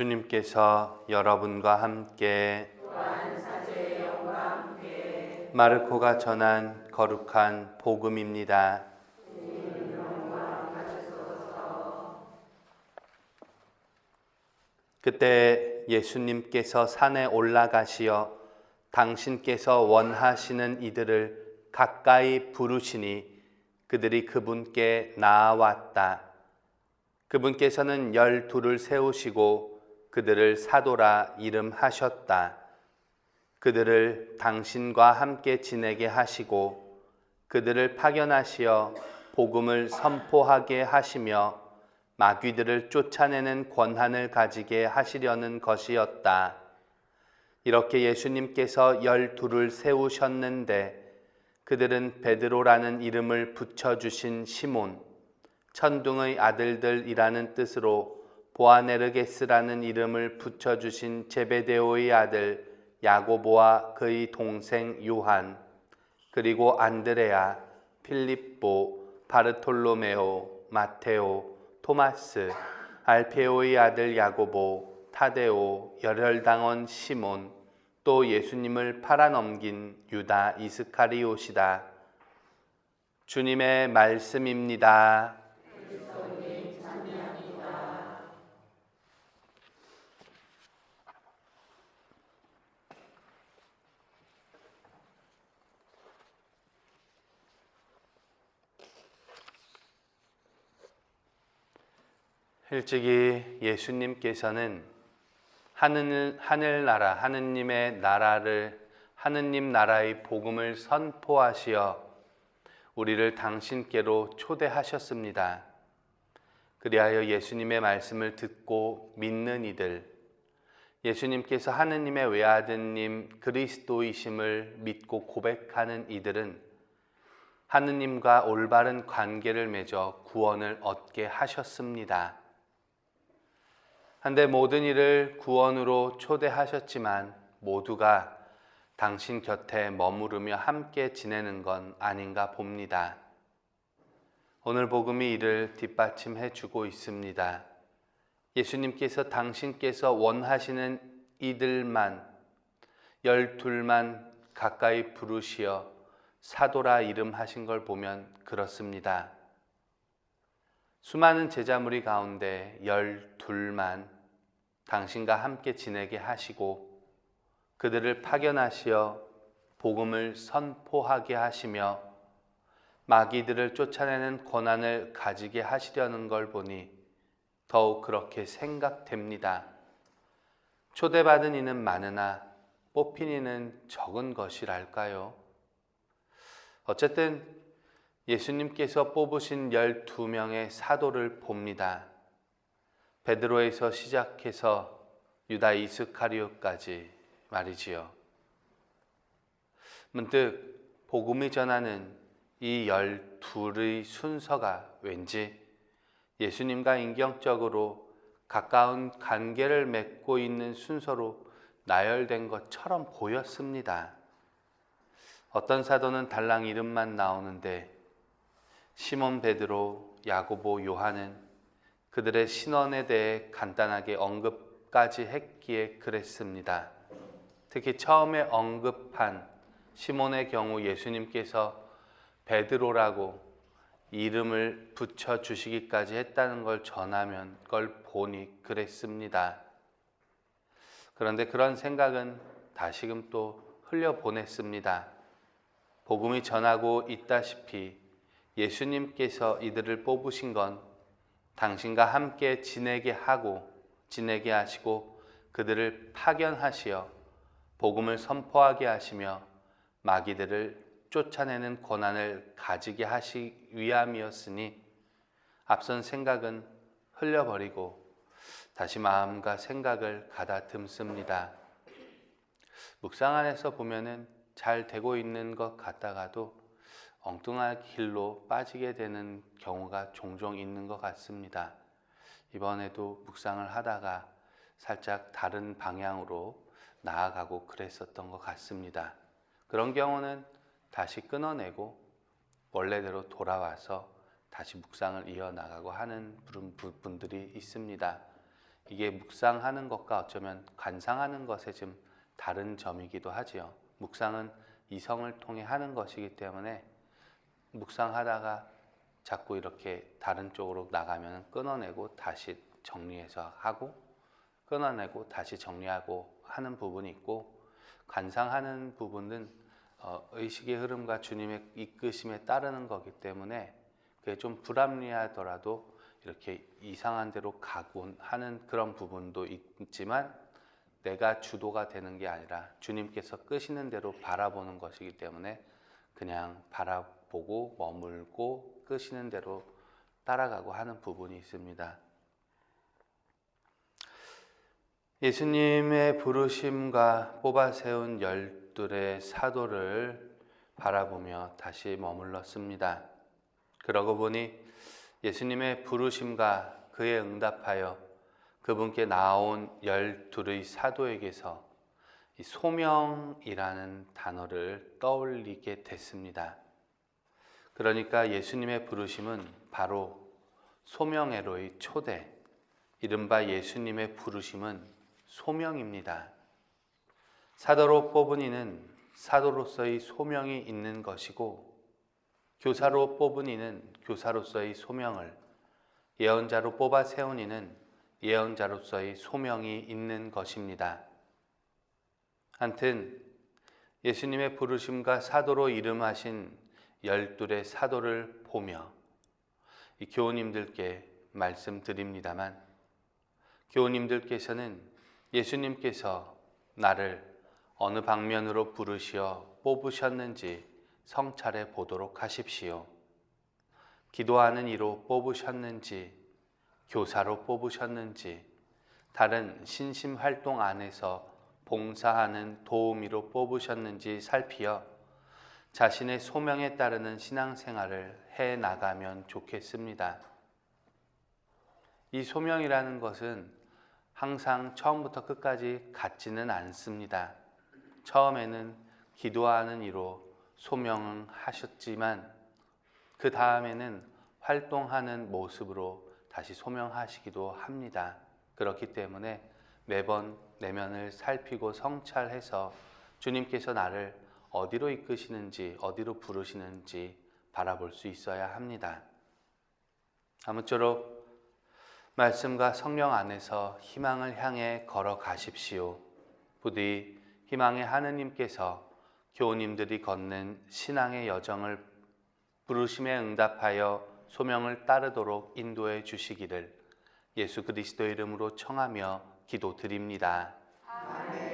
주님께서 여러분과 함께 마르코가 전한 거룩한 복음입니다. 그때 예수님께서 산에 올라가시어 당신께서 원하시는 이들을 가까이 부르시니 그들이 그분께 나아왔다. 그분께서는 열둘을 세우시고 그들을 사도라 이름하셨다. 그들을 당신과 함께 지내게 하시고 그들을 파견하시어 복음을 선포하게 하시며 마귀들을 쫓아내는 권한을 가지게 하시려는 것이었다. 이렇게 예수님께서 열둘을 세우셨는데 그들은 베드로라는 이름을 붙여주신 시몬, 천둥의 아들들이라는 뜻으로 보아네르게스라는 이름을 붙여주신 제베데오의 아들 야고보와 그의 동생 요한, 그리고 안드레아, 필립보, 바르톨로메오, 마테오, 토마스, 알페오의 아들 야고보, 타데오, 열혈당원 시몬, 또 예수님을 팔아넘긴 유다 이스카리옷이다. 주님의 말씀입니다. 일찍이 예수님께서는 하늘, 하늘나라, 하느님의 나라를, 하느님 나라의 복음을 선포하시어 우리를 당신께로 초대하셨습니다. 그리하여 예수님의 말씀을 듣고 믿는 이들, 예수님께서 하느님의 외아드님 그리스도이심을 믿고 고백하는 이들은 하느님과 올바른 관계를 맺어 구원을 얻게 하셨습니다. 한데 모든 일을 구원으로 초대하셨지만 모두가 당신 곁에 머무르며 함께 지내는 건 아닌가 봅니다. 오늘 복음이 이를 뒷받침해 주고 있습니다. 예수님께서 당신께서 원하시는 이들만 열둘만 가까이 부르시어 사도라 이름하신 걸 보면 그렇습니다. 수많은 제자무리 가운데 열둘만 당신과 함께 지내게 하시고 그들을 파견하시어 복음을 선포하게 하시며 마귀들을 쫓아내는 권한을 가지게 하시려는 걸 보니 더욱 그렇게 생각됩니다. 초대받은 이는 많으나 뽑힌 이는 적은 것이랄까요? 어쨌든 예수님께서 뽑으신 12명의 사도를 봅니다. 베드로에서 시작해서 유다 이스카리오까지 말이지요. 문득 복음이 전하는 이 열둘의 순서가 왠지 예수님과 인격적으로 가까운 관계를 맺고 있는 순서로 나열된 것처럼 보였습니다. 어떤 사도는 달랑 이름만 나오는데 시몬 베드로, 야고보, 요한은 그들의 신원에 대해 간단하게 언급까지 했기에 그랬습니다. 특히 처음에 언급한 시몬의 경우 예수님께서 베드로라고 이름을 붙여 주시기까지 했다는 걸 전하면 걸 보니 그랬습니다. 그런데 그런 생각은 다시금 또 흘려보냈습니다. 복음이 전하고 있다시피 예수님께서 이들을 뽑으신 건 당신과 함께 지내게 하고 지내게 하시고 그들을 파견하시어 복음을 선포하게 하시며 마귀들을 쫓아내는 권한을 가지게 하시 위함이었으니 앞선 생각은 흘려버리고 다시 마음과 생각을 가다듬습니다. 묵상 안에서 보면은 잘 되고 있는 것 같다가도 엉뚱한 길로 빠지게 되는 경우가 종종 있는 것 같습니다. 이번에도 묵상을 하다가 살짝 다른 방향으로 나아가고 그랬었던 것 같습니다. 그런 경우는 다시 끊어내고 원래대로 돌아와서 다시 묵상을 이어나가고 하는 분들이 있습니다. 이게 묵상하는 것과 어쩌면 관상하는 것에 좀 다른 점이기도 하지요. 묵상은 이성을 통해 하는 것이기 때문에 묵상하다가 자꾸 이렇게 다른 쪽으로 나가면 끊어내고 다시 정리해서 하고 끊어내고 다시 정리하고 하는 부분이 있고 관상하는 부분은 어, 의식의 흐름과 주님의 이끄심에 따르는 거기 때문에 그게 좀 불합리하더라도 이렇게 이상한 대로 가곤 하는 그런 부분도 있지만 내가 주도가 되는 게 아니라 주님께서 끄시는 대로 바라보는 것이기 때문에 그냥 바라 보고 머물고 끄시는 대로 따라가고 하는 부분이 있습니다. 예수님의 부르심과 뽑아 세운 열둘의 사도를 바라보며 다시 머물렀습니다. 그러고 보니 예수님의 부르심과 그에 응답하여 그분께 나온 열둘의 사도에게서 이 소명이라는 단어를 떠올리게 됐습니다. 그러니까 예수님의 부르심은 바로 소명회로의 초대, 이른바 예수님의 부르심은 소명입니다. 사도로 뽑은 이는 사도로서의 소명이 있는 것이고 교사로 뽑은 이는 교사로서의 소명을 예언자로 뽑아 세운 이는 예언자로서의 소명이 있는 것입니다. 한튼 예수님의 부르심과 사도로 이름하신 열둘의 사도를 보며 이 교우님들께 말씀드립니다만 교우님들께서는 예수님께서 나를 어느 방면으로 부르시어 뽑으셨는지 성찰해 보도록 하십시오. 기도하는 이로 뽑으셨는지, 교사로 뽑으셨는지, 다른 신심 활동 안에서 봉사하는 도우미로 뽑으셨는지 살피어 자신의 소명에 따르는 신앙생활을 해 나가면 좋겠습니다. 이 소명이라는 것은 항상 처음부터 끝까지 같지는 않습니다. 처음에는 기도하는 이로 소명을 하셨지만 그 다음에는 활동하는 모습으로 다시 소명하시기도 합니다. 그렇기 때문에 매번 내면을 살피고 성찰해서 주님께서 나를 어디로 이끄시는지, 어디로 부르시는지 바라볼 수 있어야 합니다. 아무쪼록 말씀과 성령 안에서 희망을 향해 걸어가십시오. 부디 희망의 하느님께서 교우님들이 걷는 신앙의 여정을 부르심에 응답하여 소명을 따르도록 인도해 주시기를 예수 그리스도 이름으로 청하며 기도드립니다. 아멘.